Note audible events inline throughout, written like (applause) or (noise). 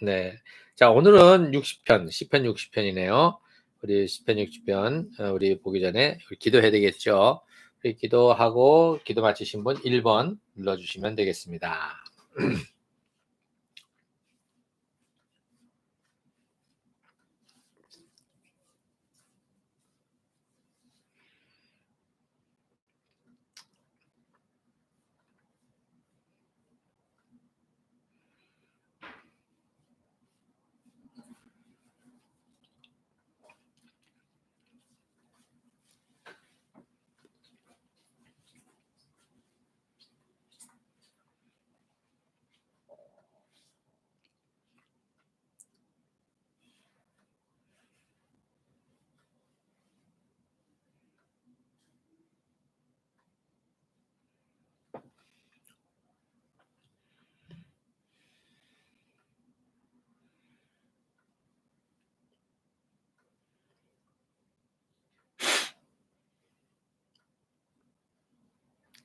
네. 자, 오늘은 60편, 시편 60편이네요. 우리 시편 60편, 어, 우리 보기 전에 기도해야 되겠죠. 기도하고 기도 마치신 분 1번 눌러주시면 되겠습니다. (clears throat)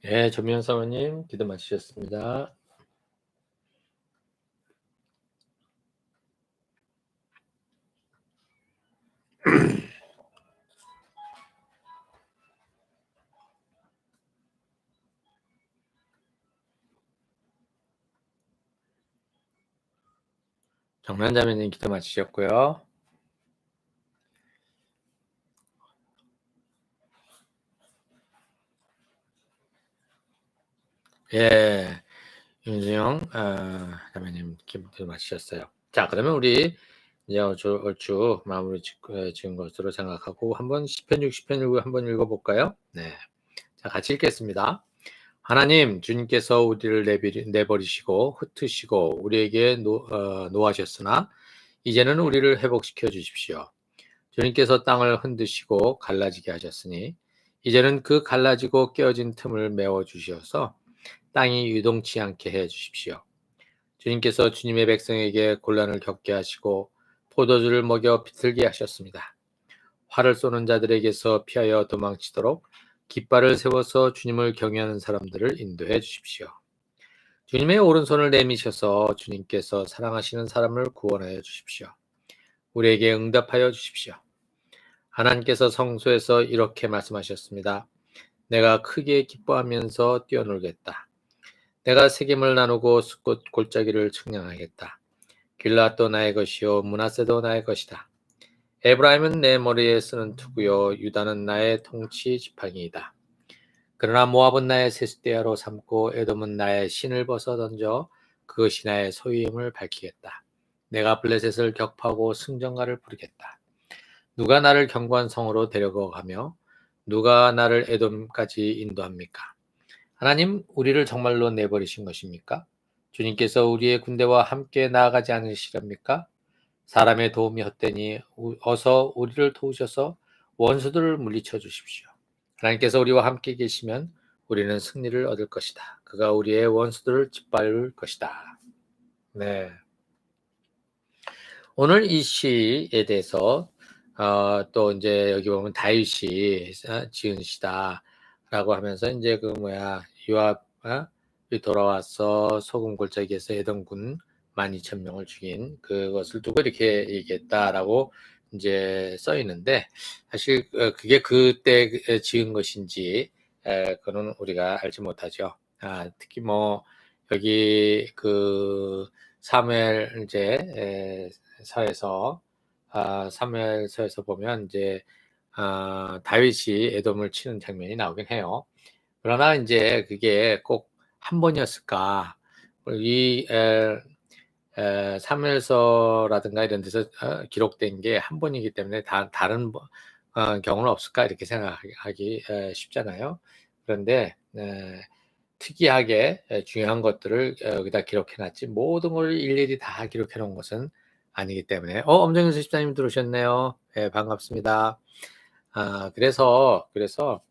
네, 전미연 사모님 기도 마치셨습니다. (clears throat) 정란자매님 기도 마치셨고요. 예, 윤수영 아, 자매님 기도 마치셨어요. 자, 그러면 우리 이제 얼추, 얼추 마무리 지은 것으로 생각하고 한번 10편 60편 읽고 한번 읽어볼까요? 네, 자 같이 읽겠습니다. 하나님 주님께서 우리를 내버리시고 흩으시고 우리에게 노, 어, 노하셨으나 이제는 우리를 회복시켜 주십시오. 주님께서 땅을 흔드시고 갈라지게 하셨으니 이제는 그 갈라지고 깨어진 틈을 메워 주셔서 땅이 유동치 않게 해 주십시오. 주님께서 주님의 백성에게 곤란을 겪게 하시고 포도주를 먹여 비틀게 하셨습니다. 활을 쏘는 자들에게서 피하여 도망치도록 깃발을 세워서 주님을 경외하는 사람들을 인도해 주십시오. 주님의 오른손을 내미셔서 주님께서 사랑하시는 사람을 구원하여 주십시오. 우리에게 응답하여 주십시오. 하나님께서 성소에서 이렇게 말씀하셨습니다. 내가 크게 기뻐하면서 뛰어놀겠다. 내가 책임을 나누고 숫꽃 골짜기를 측량하겠다. 길라도 나의 것이요 문하세도 나의 것이다. 에브라임은 내 머리에 쓰는 투구요 유다는 나의 통치 지팡이이다. 그러나 모압은 나의 세숫대야로 삼고 에돔은 나의 신을 벗어 던져 그것이 나의 소유임을 밝히겠다. 내가 블레셋을 격파하고 승전가를 부르겠다. 누가 나를 경관 성으로 데려가며 누가 나를 에돔까지 인도합니까? 하나님 우리를 정말로 내버리신 것입니까? 주님께서 우리의 군대와 함께 나아가지 않으시렵니까? 사람의 도움이 헛되니 어서 우리를 도우셔서 원수들을 물리쳐 주십시오. 하나님께서 우리와 함께 계시면 우리는 승리를 얻을 것이다. 그가 우리의 원수들을 짓밟을 것이다. 네. 오늘 이 시에 대해서 어, 또 이제 여기 보면 다윗이 어, 지은 시다라고 하면서 이제 그 뭐야 요압 어? 돌아와서 소금 골짜기에서 에dom군 12,000명을 죽인 그것을 두고 이렇게 얘기했다라고 이제 써 있는데 사실 어, 그게 그때 지은 것인지 그거는 우리가 알지 못하죠. 아, 특히 뭐 여기 그 사무엘 이제 사에서 아, 사무엘서에서 보면 이제 아, 다윗이 에돔을 치는 장면이 나오긴 해요. 그러나 이제 그게 꼭 한 번이었을까? 이 에, 사무엘서라든가 이런 데서 어, 기록된 게 한 번이기 때문에 다, 다른 어, 경우는 없을까 이렇게 생각하기 쉽잖아요. 그런데 특이하게 중요한 것들을 어, 여기다 기록해놨지 모든 걸 일일이 다 기록해놓은 것은 아니기 때문에 어 엄정윤 수집사님 들어오셨네요. 네, 반갑습니다. 아 그래서 그래서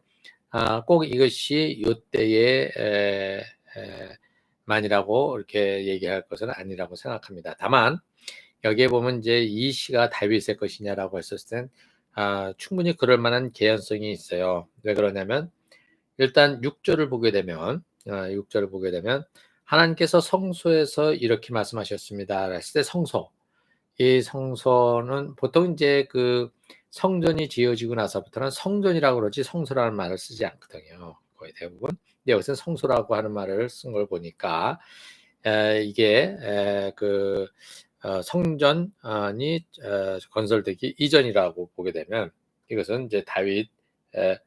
아, 꼭 이것이 요때에 에, 에, 만이라고 이렇게 얘기할 것은 아니라고 생각합니다. 다만 여기에 보면 이제 이 시가 다윗의 것이냐라고 했었을 땐 아, 충분히 그럴 만한 개연성이 있어요. 왜 그러냐면 일단 6절을 보게 되면 아, 6절을 보게 되면 하나님께서 성소에서 이렇게 말씀하셨습니다. 했을 때 성소. 이 성소는 보통 이제 그 성전이 지어지고 나서부터는 성전이라고 그러지 성소라는 말을 쓰지 않거든요. 거의 대부분. 근데 여기서 성소라고 하는 말을 쓴 걸 보니까 에, 이게 에, 그 어, 성전이 어, 건설되기 이전이라고 보게 되면 이것은 이제 다윗 에,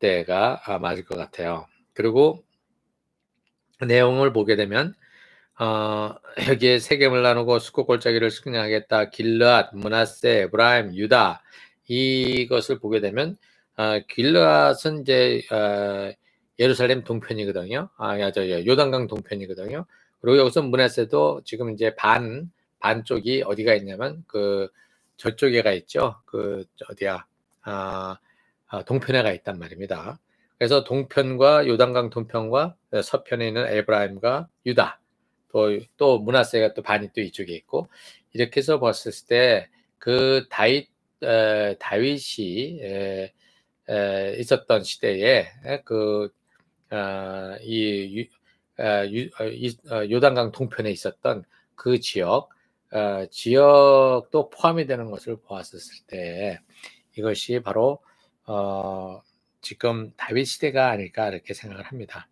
때가 아, 맞을 것 같아요. 그리고 내용을 보게 되면 어, 여기에 세겜을 나누고 수국 골짜기를 승리하겠다. 길르앗, 문하세, 에브라임, 유다 이것을 보게 되면 어, 길르앗은 이제 어, 예루살렘 동편이거든요. 아, 저 요단강 동편이거든요. 그리고 여기서 문하세도 지금 이제 반 반쪽이 어디가 있냐면 그 저쪽에가 있죠. 그 어디야? 아, 아 동편에가 있단 말입니다. 그래서 동편과 요단강 동편과 서편에 있는 에브라임과 유다 또, 또 문하세가 또 반이 또 이쪽에 있고 이렇게 해서 봤을 때 그 다윗 에, 다윗이 에, 에, 있었던 시대에 그이 어, 유, 어, 유, 어, 이, 어, 요단강 동편에 있었던 그 지역 어, 지역도 포함이 되는 것을 보았을 때 이것이 바로 어, 지금 다윗 시대가 아닐까 이렇게 생각을 합니다.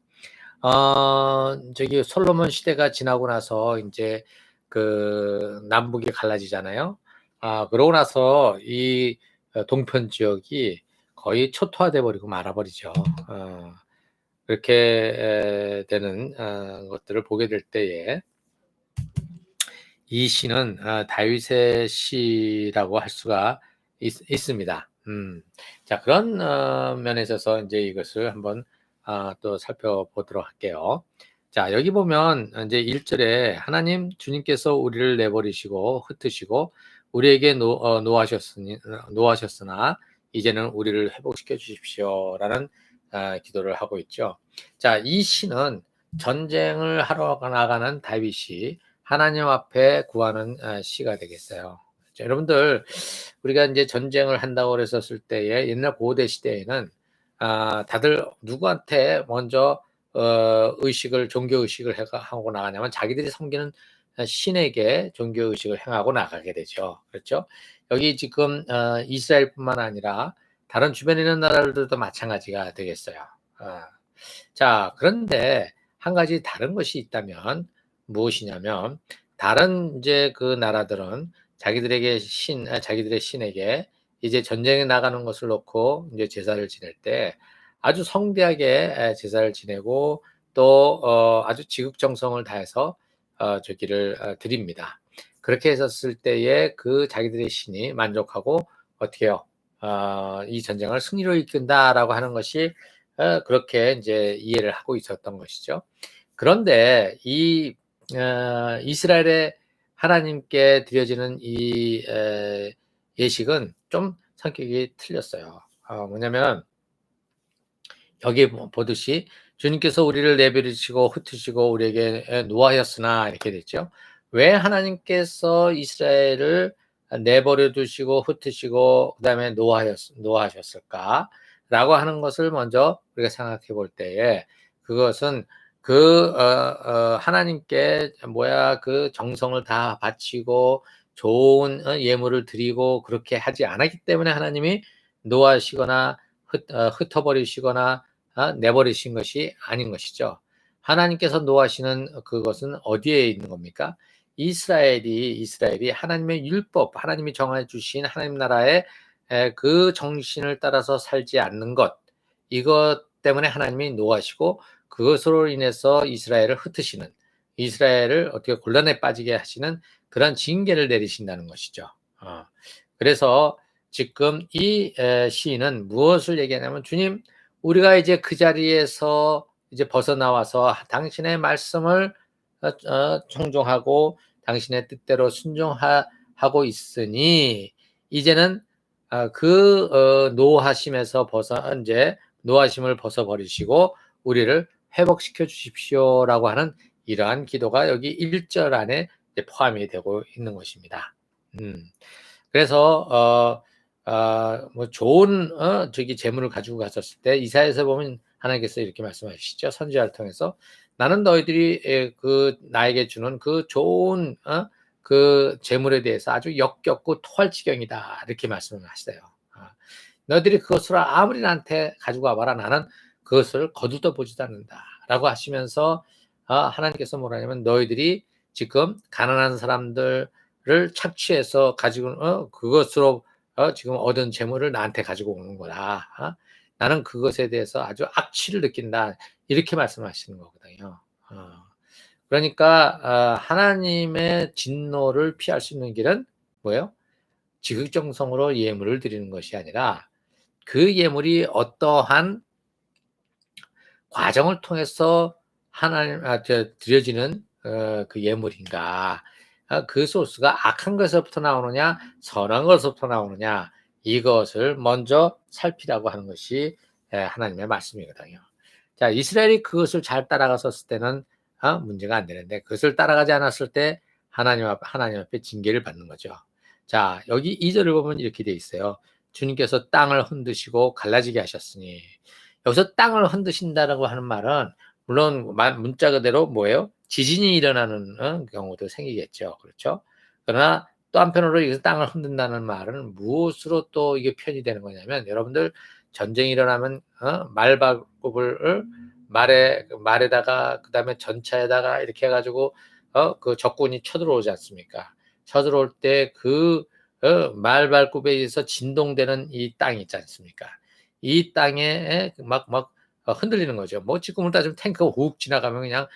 어, 저기 솔로몬 시대가 지나고 나서 이제 그 남북이 갈라지잖아요. 아, 그러고 나서 이 동편 지역이 거의 초토화돼 버리고 말아버리죠. 어, 그렇게 되는 어, 것들을 보게 될 때에 이 시는 어, 다윗의 시라고 할 수가 있, 습니다 음, 자 그런 어, 면에 있어서 이제 이것을 한번 아, 또 살펴보도록 할게요. 자, 여기 보면 이제 1절에 하나님 주님께서 우리를 내버리시고 흩으시고 우리에게 노, 어, 노하셨으니, 노하셨으나 이제는 우리를 회복시켜 주십시오 라는 아, 기도를 하고 있죠. 자, 이 시는 전쟁을 하러 나가는 다윗이 하나님 앞에 구하는 아, 시가 되겠어요. 자, 여러분들 우리가 이제 전쟁을 한다고 그랬었을 때에 옛날 고대 시대에는 아, 다들 누구한테 먼저 어, 의식을 종교 의식을 하고 나가냐면 자기들이 섬기는 신에게 종교 의식을 행하고 나가게 되죠. 그렇죠? 여기 지금 어, 이스라엘뿐만 아니라 다른 주변에 있는 나라들도 마찬가지가 되겠어요. 어. 자, 그런데 한 가지 다른 것이 있다면 무엇이냐면 다른 이제 그 나라들은 자기들에게 신, 아, 자기들의 신에게 이제 전쟁에 나가는 것을 놓고 이제 제사를 지낼 때 아주 성대하게 제사를 지내고 또 어, 아주 지극정성을 다해서 어, 저기를 어, 드립니다. 그렇게 했었을 때에 그 자기들의 신이 만족하고 어떻게요? 어, 이 전쟁을 승리로 이끈다라고 하는 것이 어, 그렇게 이제 이해를 하고 있었던 것이죠. 그런데 이 어, 이스라엘의 하나님께 드려지는 이 에, 예식은 좀 성격이 틀렸어요. 어, 뭐냐면 여기 보듯이 주님께서 우리를 내버리시고 흩으시고 우리에게 노하였으나 이렇게 됐죠. 왜 하나님께서 이스라엘을 내버려 두시고 흩으시고 그다음에 노하였 노하셨을까라고 하는 것을 먼저 우리가 생각해 볼 때에 그것은 그 어, 어, 하나님께 뭐야 그 정성을 다 바치고 좋은 어, 예물을 드리고 그렇게 하지 않았기 때문에 하나님이 노하시거나 흩, 어, 흩어버리시거나 어, 내버리신 것이 아닌 것이죠. 하나님께서 노하시는 그것은 어디에 있는 겁니까? 이스라엘이 이스라엘이 하나님의 율법, 하나님이 정해 주신 하나님 나라의 그 정신을 따라서 살지 않는 것 이것 때문에 하나님이 노하시고 그것으로 인해서 이스라엘을 흩으시는 이스라엘을 어떻게 곤란에 빠지게 하시는 그런 징계를 내리신다는 것이죠. 어. 그래서 지금 이 시인은 무엇을 얘기하냐면 주님 우리가 이제 그 자리에서 이제 벗어나와서 당신의 말씀을 어, 어, 청종하고 당신의 뜻대로 순종하고 있으니 이제는 어, 그 노하심에서 벗어 이제 노하심을 벗어 버리시고 우리를 회복시켜 주십시오라고 하는 이러한 기도가 여기 1절 안에 포함이 되고 있는 것입니다. 음. 그래서 어, 어, 뭐 좋은 어, 저기 재물을 가지고 갔었을 때 이사에서 보면 하나님께서 이렇게 말씀하시죠. 선지자를 통해서 나는 너희들이 에, 그 나에게 주는 그 좋은 어? 그 재물에 대해서 아주 역겹고 토할 지경이다 이렇게 말씀을 하시대요. 아, 너희들이 그것을 아무리 나한테 가지고 와봐라 나는 그것을 거두떠 보지도 않는다라고 하시면서 어, 하나님께서 뭐라냐면 너희들이 지금 가난한 사람들을 착취해서 가지고 어, 그것으로 어, 지금 얻은 재물을 나한테 가지고 오는 거다. 어? 나는 그것에 대해서 아주 악취를 느낀다. 이렇게 말씀하시는 거거든요. 어. 그러니까 어, 하나님의 진노를 피할 수 있는 길은 뭐예요? 지극정성으로 예물을 드리는 것이 아니라 그 예물이 어떠한 과정을 통해서 하나님 아, 저, 드려지는 어, 그 예물인가? 아, 그 소스가 악한 것에서부터 나오느냐, 선한 것에서부터 나오느냐, 이것을 먼저 살피라고 하는 것이 예, 하나님의 말씀이거든요. 자, 이스라엘이 그것을 잘 따라갔었을 때는 어, 문제가 안 되는데 그것을 따라가지 않았을 때 하나님 앞 하나님 앞에 징계를 받는 거죠. 자, 여기 2절을 보면 이렇게 돼 있어요. 주님께서 땅을 흔드시고 갈라지게 하셨으니 여기서 땅을 흔드신다라고 하는 말은 물론 문자 그대로 뭐예요? 지진이 일어나는 어, 경우도 생기겠죠. 그렇죠? 그러나 또 한편으로 여기서 땅을 흔든다는 말은 무엇으로 또 이게 편이 되는 거냐면 여러분들 전쟁이 일어나면 어? 말발굽을 말에 말에다가 그다음에 전차에다가 이렇게 해가지고 어? 그 적군이 쳐들어오지 않습니까? 쳐들어올 때그 어, 말발굽에 의해서 진동되는 이 땅이 있지 않습니까? 이 땅에 막막 막 어, 흔들리는 거죠. 뭐 지금을 따지면 탱크가 훅 지나가면 그냥 어,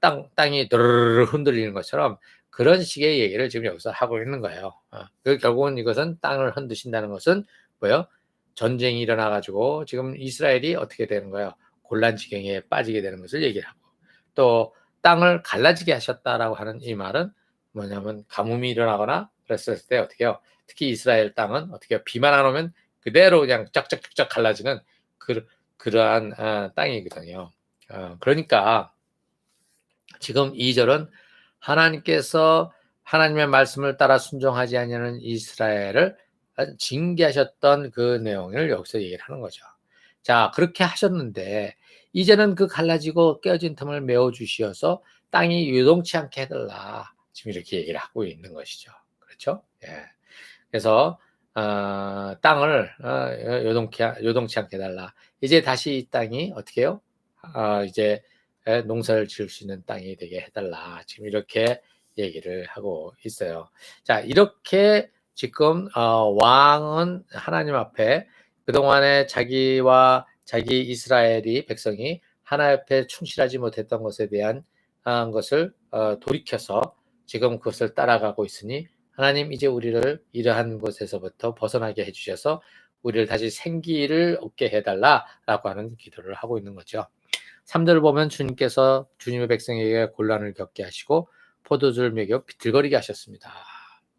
땅 땅이 드르르 흔들리는 것처럼 그런 식의 얘기를 지금 여기서 하고 있는 거예요. 어, 그 결국은 이것은 땅을 흔드신다는 것은 뭐요? 전쟁이 일어나 가지고 지금 이스라엘이 어떻게 되는 거예요? 곤란 지경에 빠지게 되는 것을 얘기를 하고 또 땅을 갈라지게 하셨다라고 하는 이 말은 뭐냐면 가뭄이 일어나거나 그랬을 때 어떻게 해요? 특히 이스라엘 땅은 어떻게 해요? 비만 안 오면 그대로 그냥 쫙쫙쫙쫙 갈라지는 그, 그러한 어, 땅이거든요. 어, 그러니까 지금 2절은 하나님께서 하나님의 말씀을 따라 순종하지 않는 이스라엘을 징계하셨던 그 내용을 여기서 얘기를 하는 거죠. 자, 그렇게 하셨는데 이제는 그 갈라지고 깨어진 틈을 메워 주시어서 땅이 유동치 않게 해달라. 지금 이렇게 얘기를 하고 있는 것이죠. 그렇죠? 예. 그래서 어, 땅을 어, 요동치, 요동치 않게 해달라. 이제 다시 이 땅이 어떻게 해요? 어, 이제 농사를 지을 수 있는 땅이 되게 해달라. 지금 이렇게 얘기를 하고 있어요. 자, 이렇게 지금 어, 왕은 하나님 앞에 그동안에 자기와 자기 이스라엘이 백성이 하나님 앞에 충실하지 못했던 것에 대한 어, 것을 어, 돌이켜서 지금 그것을 따라가고 있으니 하나님 이제 우리를 이러한 곳에서부터 벗어나게 해주셔서 우리를 다시 생기를 얻게 해달라라고 하는 기도를 하고 있는 거죠. 3절을 보면 주님께서 주님의 백성에게 곤란을 겪게 하시고 포도주를 먹여 비틀거리게 하셨습니다.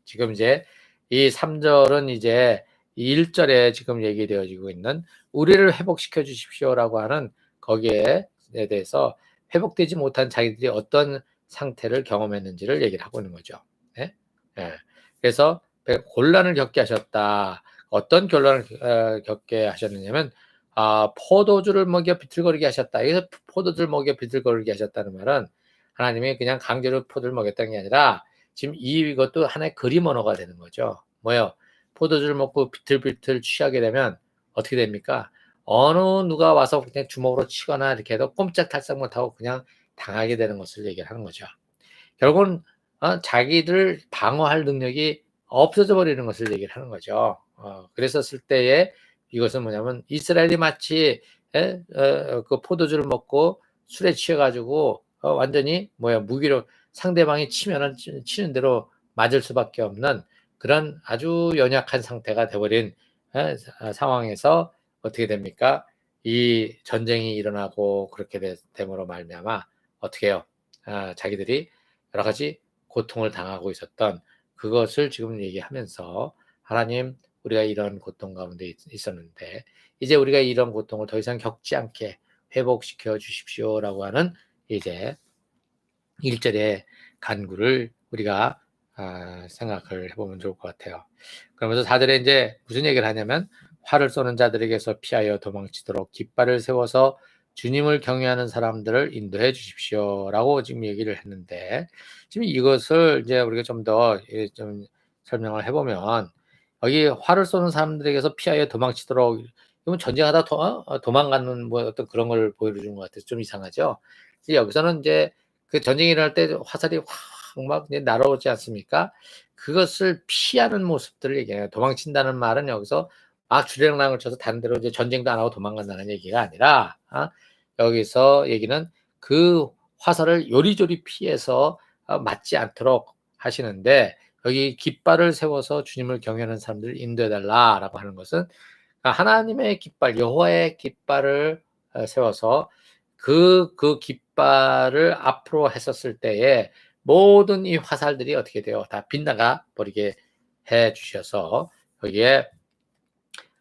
지금 이제 이 3절은 이제 1절에 지금 얘기되어지고 있는 우리를 회복시켜 주십시오라고 하는 거기에 대해서 회복되지 못한 자기들이 어떤 상태를 경험했는지를 얘기를 하고 있는 거죠. 네? 네. 그래서 곤란을 겪게 하셨다. 어떤 곤란을 어, 겪게 하셨느냐면 아, 포도주를 먹여 비틀거리게 하셨다. 여기서 포도주를 먹여 비틀거리게 하셨다는 말은 하나님이 그냥 강제로 포도를 먹였다는 게 아니라 지금 이것도 하나의 그림 언어가 되는 거죠. 뭐요? 포도주를 먹고 비틀비틀 취하게 되면 어떻게 됩니까? 어느 누가 와서 그냥 주먹으로 치거나 이렇게 해도 꼼짝달싹 못하고 그냥 당하게 되는 것을 얘기를 하는 거죠. 결국은 어, 자기들 방어할 능력이 없어져 버리는 것을 얘기를 하는 거죠. 어, 그랬었을 때에 이것은 뭐냐면 이스라엘이 마치 에? 어, 그 포도주를 먹고 술에 취해가지고 어, 완전히 뭐야 무기로 상대방이 치면은 치는 대로 맞을 수밖에 없는 그런 아주 연약한 상태가 돼버린 어, 상황에서 어떻게 됩니까? 이 전쟁이 일어나고 그렇게 됨으로 말미암아 어떻게 해요? 아, 자기들이 여러 가지 고통을 당하고 있었던 그것을 지금 얘기하면서 하나님 우리가 이런 고통 가운데 있었는데 이제 우리가 이런 고통을 더 이상 겪지 않게 회복시켜 주십시오라고 하는 이제 1절의 간구를 우리가 아, 생각을 해보면 좋을 것 같아요. 그러면서 4절에 이제 무슨 얘기를 하냐면 활을 쏘는 자들에게서 피하여 도망치도록 깃발을 세워서 주님을 경외하는 사람들을 인도해 주십시오라고 지금 얘기를 했는데 지금 이것을 이제 우리가 좀 더좀 설명을 해보면 여기 활을 쏘는 사람들에게서 피하여 도망치도록 이건 전쟁하다 도, 어? 도망가는 뭐 어떤 그런 걸 보여주는 것 같아서 좀 이상하죠. 여기서는 이제 그 전쟁이 일어날 때 화살이 확막 날아오지 않습니까? 그것을 피하는 모습들을 얘기해요. 도망친다는 말은 여기서 막 주력랑을 쳐서 다른 데로 이제 전쟁도 안 하고 도망간다는 얘기가 아니라 어? 여기서 얘기는 그 화살을 요리조리 피해서 어, 맞지 않도록 하시는데 여기 깃발을 세워서 주님을 경외하는 사람들을 인도해 달라라고 하는 것은 하나님의 깃발, 여호와의 깃발을 어, 세워서 그, 그 깃발을 앞으로 했었을 때에 모든 이 화살들이 어떻게 돼요? 다 빗나가 버리게 해 주셔서 여기에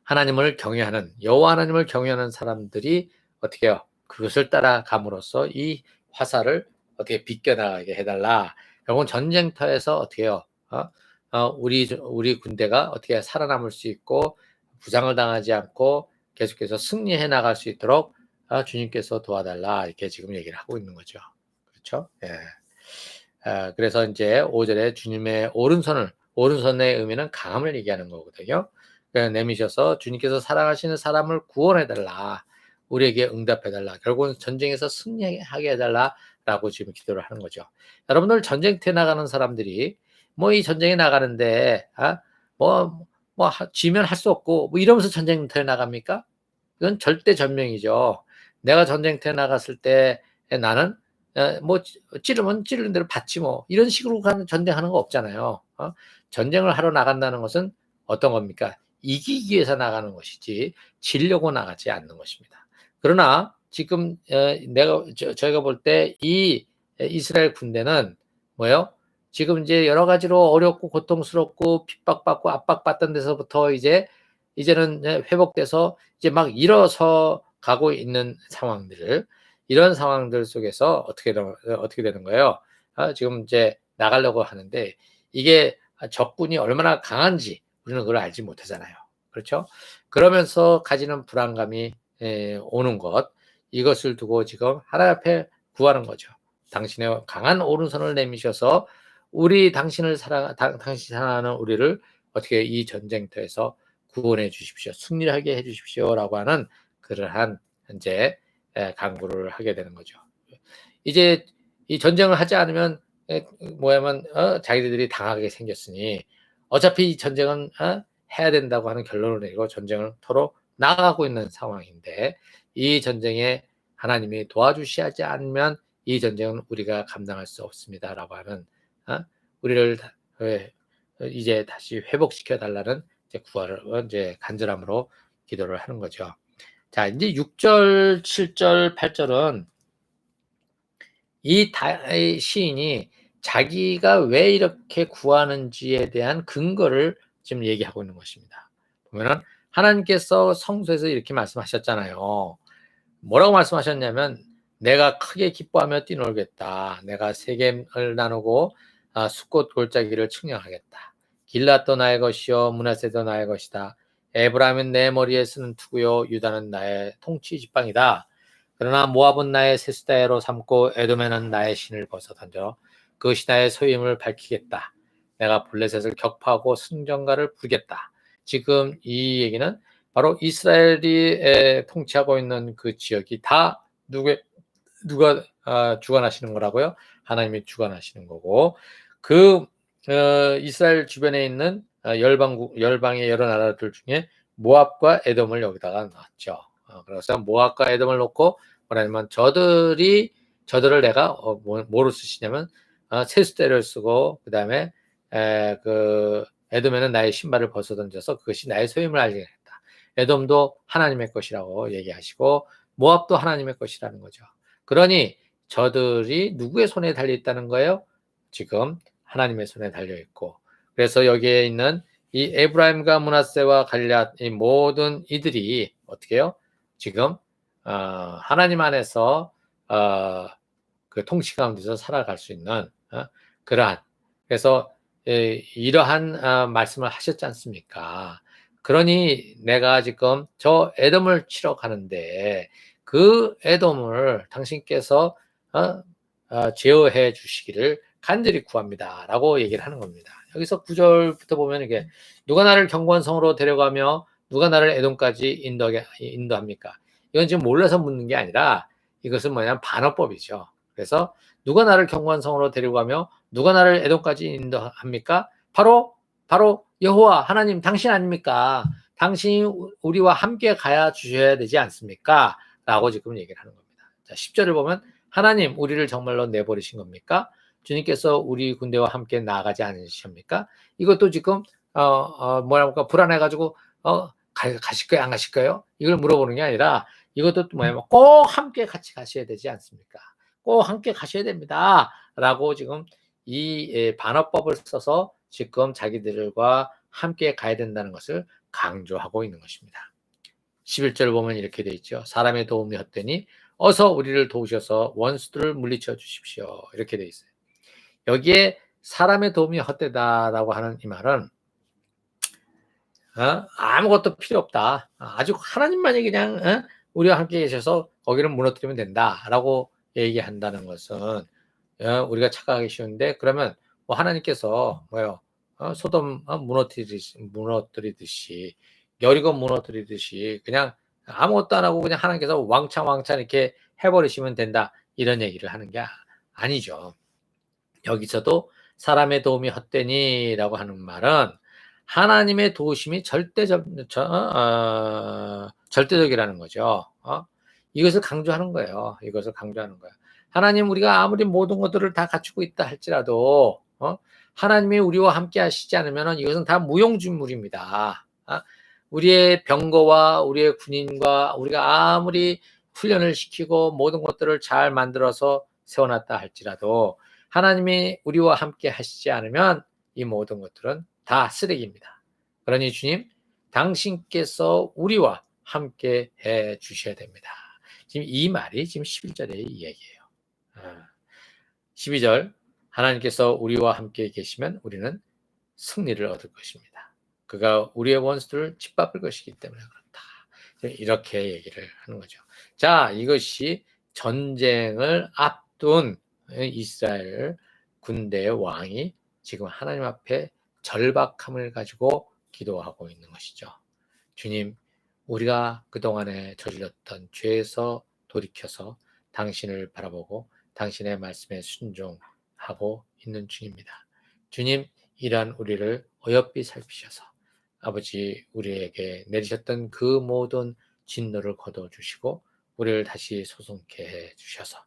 하나님을 경외하는 여호와 하나님을 경외하는 사람들이 어떻게 해요? 그것을 따라감으로써 이 화살을 어떻게 비껴나가게 해달라. 여러분 전쟁터에서 어떻게 해요? 어? 어, 우리 우리 군대가 어떻게 살아남을 수 있고 부상을 당하지 않고 계속해서 승리해 나갈 수 있도록 어, 주님께서 도와달라 이렇게 지금 얘기를 하고 있는 거죠. 그렇죠? 예. 어, 그래서 이제 5절에 주님의 오른손을 오른손의 의미는 강함을 얘기하는 거거든요. 내미셔서 주님께서 사랑하시는 사람을 구원해 달라. 우리에게 응답해 달라. 결국은 전쟁에서 승리하게 해 달라라고 지금 기도를 하는 거죠. 여러분들 전쟁터에 나가는 사람들이 뭐 이 전쟁에 나가는데 아, 뭐, 뭐 지면 할 수 없고 뭐 이러면서 전쟁터에 나갑니까? 이건 절대 전명이죠. 내가 전쟁터에 나갔을 때 나는 뭐 찌르면 찌르는 대로 받지 뭐 이런 식으로 가는 전쟁하는 거 없잖아요. 어? 전쟁을 하러 나간다는 것은 어떤 겁니까? 이기기 위해서 나가는 것이지 지려고 나가지 않는 것입니다. 그러나 지금 내가 저 희가 볼 때 이 이스라엘 군대는 뭐요? 지금 이제 여러 가지로 어렵고 고통스럽고 핍박받고 압박받던 데서부터 이제 이제는 회복돼서 이제 막 일어서 가고 있는 상황들 이런 상황들 속에서 어떻게 어떻게 되는 거예요? 아, 지금 이제 나가려고 하는데 이게 적군이 얼마나 강한지 우리는 그걸 알지 못하잖아요. 그렇죠? 그러면서 가지는 불안감이 에, 오는 것 이것을 두고 지금 하나님 앞에 구하는 거죠. 당신의 강한 오른손을 내미셔서 우리 당신을 사랑 당, 당신 사랑하는 우리를 어떻게 이 전쟁터에서 구원해 주십시오. 승리하게 해 주십시오라고 하는 그러한 현재 강구를 하게 되는 거죠. 이제 이 전쟁을 하지 않으면 뭐야면 어, 자기들이 당하게 생겼으니 어차피 이 전쟁은 어, 해야 된다고 하는 결론을 내고 전쟁을 토로 나가고 있는 상황인데 이 전쟁에 하나님이 도와주시지 않으면 이 전쟁은 우리가 감당할 수 없습니다라고 하는 어? 우리를 이제 다시 회복시켜 달라는 이제 구하를 이제 간절함으로 기도를 하는 거죠. 자, 이제 6절, 7절, 8절은 이 시인이 자기가 왜 이렇게 구하는지에 대한 근거를 지금 얘기하고 있는 것입니다. 보면은 하나님께서 성소에서 이렇게 말씀하셨잖아요. 뭐라고 말씀하셨냐면 내가 크게 기뻐하며 뛰놀겠다. 내가 세겜을 나누고 아, 숫꽃 골짜기를 측량하겠다. 길라도 나의 것이요 문하세도 나의 것이다. 에브라임은 내 머리에 쓰는 투구요 유다는 나의 통치 지팡이다. 그러나 모압은 나의 세수다로 삼고 에돔에는 나의 신을 벗어 던져 그것이 나의 소임을 밝히겠다. 내가 블레셋을 격파하고 승전가를 부르겠다. 지금 이 얘기는 바로 이스라엘이 통치하고 있는 그 지역이 다 누구 누가 아, 주관하시는 거라고요? 하나님이 주관하시는 거고 그 어, 이스라엘 주변에 있는 어, 열방국 열방의 여러 나라들 중에 모압과 에돔을 여기다가 놨죠. 어, 그래서 모압과 에돔을 놓고 뭐냐면 저들이 저들을 내가 어, 뭐, 뭐로 쓰시냐면 어, 세수대를 쓰고 그 다음에 그 에돔에는 나의 신발을 벗어 던져서 그것이 나의 소임을 알리겠다. 에돔도 하나님의 것이라고 얘기하시고 모압도 하나님의 것이라는 거죠. 그러니 저들이 누구의 손에 달려 있다는 거예요? 지금 하나님의 손에 달려 있고 그래서 여기에 있는 이 에브라임과 문하세와 갈리앗 이 모든 이들이 어떻게 해요? 지금 어, 하나님 안에서 어, 그 통치 가운데서 살아갈 수 있는 어, 그러한 그래서 에, 이러한 어, 말씀을 하셨지 않습니까? 그러니 내가 지금 저 에덤을 치러 가는데 그 애돔을 당신께서 어, 어, 제어해 주시기를 간절히 구합니다 라고 얘기를 하는 겁니다. 여기서 구절부터 보면 이게 누가 나를 경관성으로 데려가며 누가 나를 애돔까지 인도하게 인도합니까? 이건 지금 몰라서 묻는 게 아니라 이것은 뭐냐면 반어법이죠. 그래서 누가 나를 경관성으로 데려가며 누가 나를 애돔까지 인도합니까? 바로 바로 여호와 하나님 당신 아닙니까? 당신이 우리와 함께 가야 주셔야 되지 않습니까? 라고 지금 얘기를 하는 겁니다. 자, 10절을 보면 하나님 우리를 정말로 내버리신 겁니까? 주님께서 우리 군대와 함께 나아가지 않으십니까? 이것도 지금 어, 어 뭐랄까 불안해가지고 어 가, 가실 거예요 안 가실 거예요? 이걸 물어보는 게 아니라 이것도 뭐냐면 꼭 함께 같이 가셔야 되지 않습니까? 꼭 함께 가셔야 됩니다. 라고 지금 이 예, 반어법을 써서 지금 자기들과 함께 가야 된다는 것을 강조하고 있는 것입니다. 11절 보면 이렇게 돼 있죠. 사람의 도움이 헛되니 어서 우리를 도우셔서 원수들을 물리쳐 주십시오. 이렇게 돼 있어요. 여기에 사람의 도움이 헛되다라고 하는 이 말은 어? 아무것도 필요 없다. 아주 하나님만이 그냥 어? 우리와 함께 계셔서 거기를 무너뜨리면 된다라고 얘기한다는 것은 어? 우리가 착각하기 쉬운데 그러면 뭐 하나님께서 뭐요 어? 소돔 어? 무너뜨리듯이, 무너뜨리듯이 여리고 무너뜨리듯이 그냥 아무것도 안 하고 그냥 하나님께서 왕창 왕창 이렇게 해버리시면 된다 이런 얘기를 하는 게 아니죠. 여기서도 사람의 도움이 헛되니라고 하는 말은 하나님의 도우심이 절대적 저, 어, 절대적이라는 거죠. 어? 이것을 강조하는 거예요. 이것을 강조하는 거예요. 하나님 우리가 아무리 모든 것들을 다 갖추고 있다 할지라도 어? 하나님이 우리와 함께 하시지 않으면 이것은 다 무용준물입니다. 어? 우리의 병거와 우리의 군인과 우리가 아무리 훈련을 시키고 모든 것들을 잘 만들어서 세워놨다 할지라도 하나님이 우리와 함께 하시지 않으면 이 모든 것들은 다 쓰레기입니다. 그러니 주님, 당신께서 우리와 함께 해 주셔야 됩니다. 지금 이 말이 지금 11절의 이야기예요. 12절, 아, 하나님께서 우리와 함께 계시면 우리는 승리를 얻을 것입니다. 그가 우리의 원수들을 짓밟을 것이기 때문에 그렇다. 이렇게 얘기를 하는 거죠. 자, 이것이 전쟁을 앞둔 이스라엘 군대의 왕이 지금 하나님 앞에 절박함을 가지고 기도하고 있는 것이죠. 주님, 우리가 그동안에 저질렀던 죄에서 돌이켜서 당신을 바라보고 당신의 말씀에 순종하고 있는 중입니다. 주님, 이러한 우리를 어여삐 살피셔서 아버지 우리에게 내리셨던 그 모든 진노를 거둬 주시고 우리를 다시 소송케 해 주셔서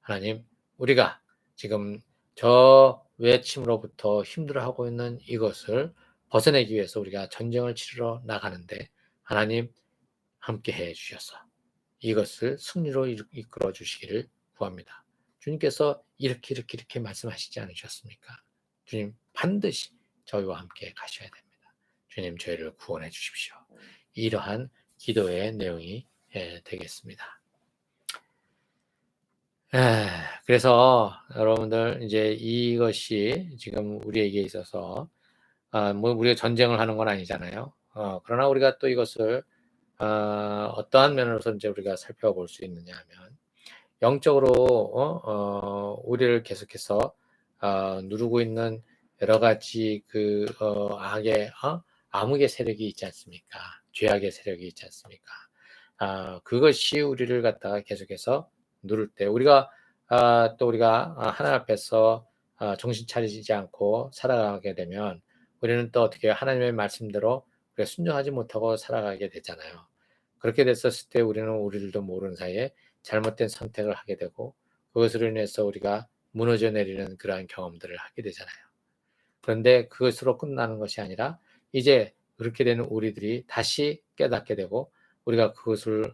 하나님 우리가 지금 저 외침으로부터 힘들어하고 있는 이것을 벗어내기 위해서 우리가 전쟁을 치르러 나가는데 하나님 함께 해 주셔서 이것을 승리로 이끌어 주시기를 구합니다. 주님께서 이렇게 이렇게 이렇게 말씀하시지 않으셨습니까? 주님 반드시 저희와 함께 가셔야 됩니다. 주님 저희를 구원해 주십시오. 이러한 기도의 내용이 예, 되겠습니다. 에, 그래서 여러분들 이제 이것이 지금 우리에게 있어서 아, 뭐 우리가 전쟁을 하는 건 아니잖아요. 어, 그러나 우리가 또 이것을 어, 어떠한 면으로서 이제 우리가 살펴볼 수 있느냐 하면 영적으로 어, 어, 우리를 계속해서 어, 누르고 있는 여러 가지 그 어, 악의 어? 암흑의 세력이 있지 않습니까? 죄악의 세력이 있지 않습니까? 아, 그것이 우리를 갖다가 계속해서 누를 때 우리가 아, 또 우리가 하나님 앞에서 아, 정신 차리지 않고 살아가게 되면 우리는 또 어떻게 하나님의 말씀대로 우리가 순종하지 못하고 살아가게 되잖아요. 그렇게 됐었을 때 우리는 우리들도 모르는 사이에 잘못된 선택을 하게 되고 그것으로 인해서 우리가 무너져 내리는 그러한 경험들을 하게 되잖아요. 그런데 그것으로 끝나는 것이 아니라 이제 그렇게 되는 우리들이 다시 깨닫게 되고 우리가 그것을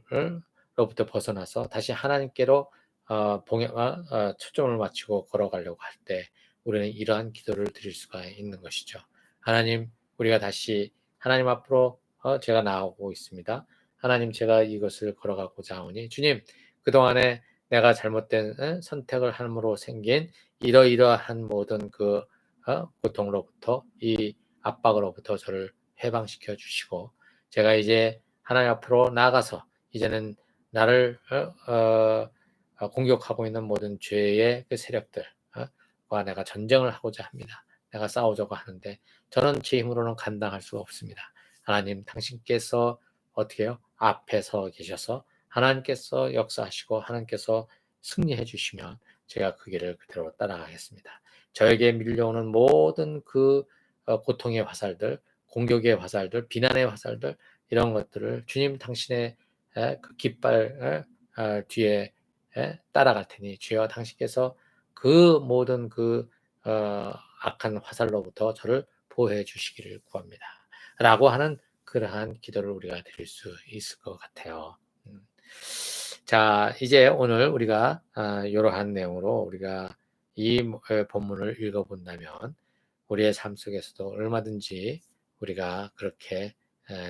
로부터 벗어나서 다시 하나님께로 어, 봉양, 어, 어, 초점을 맞추고 걸어가려고 할 때 우리는 이러한 기도를 드릴 수가 있는 것이죠. 하나님, 우리가 다시 하나님 앞으로 어, 제가 나오고 있습니다. 하나님, 제가 이것을 걸어가고자 하오니 주님, 그동안에 내가 잘못된 어, 선택을 함으로 생긴 이러이러한 모든 그 어, 고통으로부터 이 압박으로부터 저를 해방시켜 주시고 제가 이제 하나님 앞으로 나가서 이제는 나를 어, 어, 어, 공격하고 있는 모든 죄의 그 세력들과 내가 전쟁을 하고자 합니다. 내가 싸우자고 하는데 저는 제 힘으로는 감당할 수가 없습니다. 하나님 당신께서 어떻게 요 앞에 서 계셔서 하나님께서 역사하시고 하나님께서 승리해 주시면 제가 그 길을 그대로 따라가겠습니다. 저에게 밀려오는 모든 그 어, 고통의 화살들, 공격의 화살들, 비난의 화살들 이런 것들을 주님 당신의 그 깃발 어, 뒤에 따라갈 테니 주여 당신께서 그 모든 그 어, 악한 화살로부터 저를 보호해 주시기를 구합니다. 라고 하는 그러한 기도를 우리가 드릴 수 있을 것 같아요. 음. 자, 이제 오늘 우리가 아, 이러한 내용으로 우리가 이 본문을 읽어본다면 우리의 삶 속에서도 얼마든지 우리가 그렇게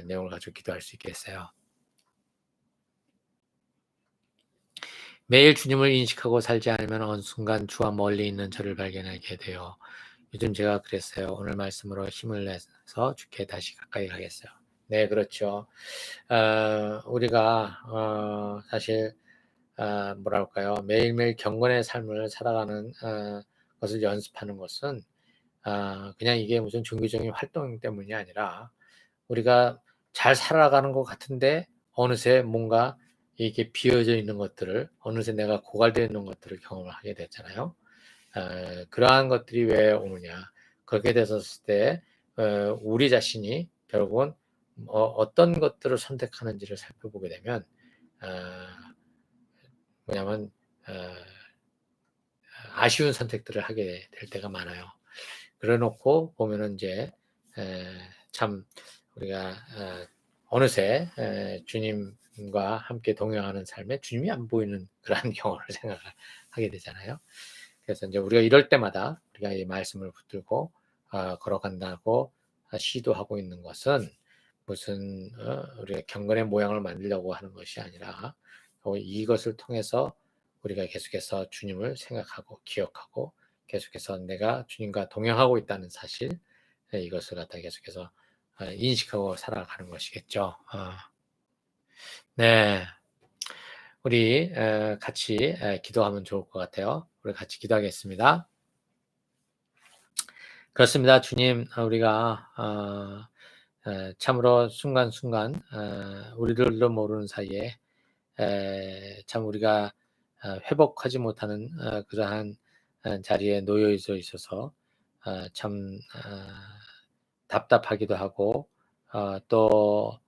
내용을 가지고 기도할 수 있겠어요. 매일 주님을 인식하고 살지 않으면 어느 순간 주와 멀리 있는 저를 발견하게 돼요. 요즘 제가 그랬어요. 오늘 말씀으로 힘을 내서 주께 다시 가까이 가겠어요. 네, 그렇죠. 어, 우리가 어, 사실 어, 뭐랄까요 매일매일 경건의 삶을 살아가는 어, 것을 연습하는 것은 어, 그냥 이게 무슨 종교적인 활동 때문이 아니라 우리가 잘 살아가는 것 같은데 어느새 뭔가 이게 비어져 있는 것들을 어느새 내가 고갈되어 있는 것들을 경험을 하게 됐잖아요. 어, 그러한 것들이 왜 오느냐? 그렇게 됐었을 때 어, 우리 자신이 결국은 어, 떤 것들을 선택하는지를 살펴보게 되면 어, 뭐냐면 어, 아쉬운 선택들을 하게 될 때가 많아요. 그래놓고 보면은 이제 에, 참 우리가 어, 어느새 에, 주님 과 함께 동행하는 삶에 주님이 안 보이는 (laughs) 그러한 경험을 생각하게 되잖아요. 그래서 이제 우리가 이럴 때마다 우리가 이 말씀을 붙들고 어, 걸어간다고 시도하고 있는 것은 무슨 어, 우리가 경건의 모양을 만들려고 하는 것이 아니라 어, 이것을 통해서 우리가 계속해서 주님을 생각하고 기억하고 계속해서 내가 주님과 동행하고 있다는 사실 예, 이것을 갖다 계속해서 어, 인식하고 살아가는 것이겠죠. 어. 네, 우리 같이 기도하면 좋을 것 같아요. 우리 같이 기도하겠습니다. 그렇습니다. 주님, 우리가 참으로 순간순간 우리들도 모르는 사이에 참 우리가 회복하지 못하는 그러한 자리에 놓여 있어서 참 답답하기도 하고 또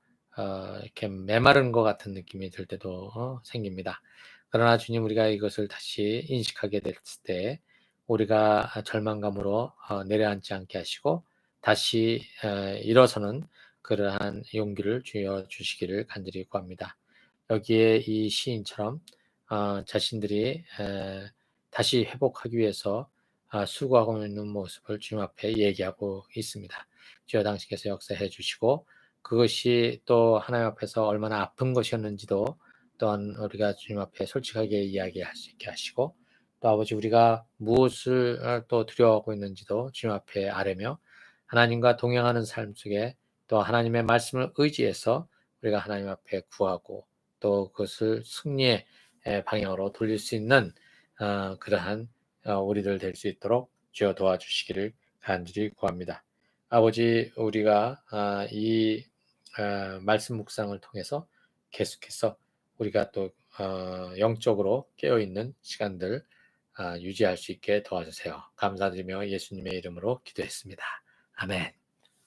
이렇게 메마른 것 같은 느낌이 들 때도 어, 생깁니다. 그러나 주님 우리가 이것을 다시 인식하게 됐을 때 우리가 절망감으로 어, 내려앉지 않게 하시고 다시 일어서는 그러한 용기를 주어 주시기를 간절히 구합니다. 여기에 이 시인처럼 어, 자신들이 다시 회복하기 위해서 아, 수고하고 있는 모습을 주님 앞에 얘기하고 있습니다. 주여 당신께서 역사해 주시고 그것이 또 하나님 앞에서 얼마나 아픈 것이었는지도 또한 우리가 주님 앞에 솔직하게 이야기할 수 있게 하시고 또 아버지 우리가 무엇을 또 두려워하고 있는지도 주님 앞에 아뢰며 하나님과 동행하는 삶 속에 또 하나님의 말씀을 의지해서 우리가 하나님 앞에 구하고 또 그것을 승리의 방향으로 돌릴 수 있는 어, 그러한 어, 우리들 될 수 있도록 주여 도와주시기를 간절히 구합니다. 아버지 우리가 아, 이 어, 말씀 묵상을 통해서 계속해서 우리가 또 영적으로 깨어 있는 시간들 아, 유지할 수 있게 도와주세요. 감사드리며 예수님의 이름으로 기도했습니다. 아멘.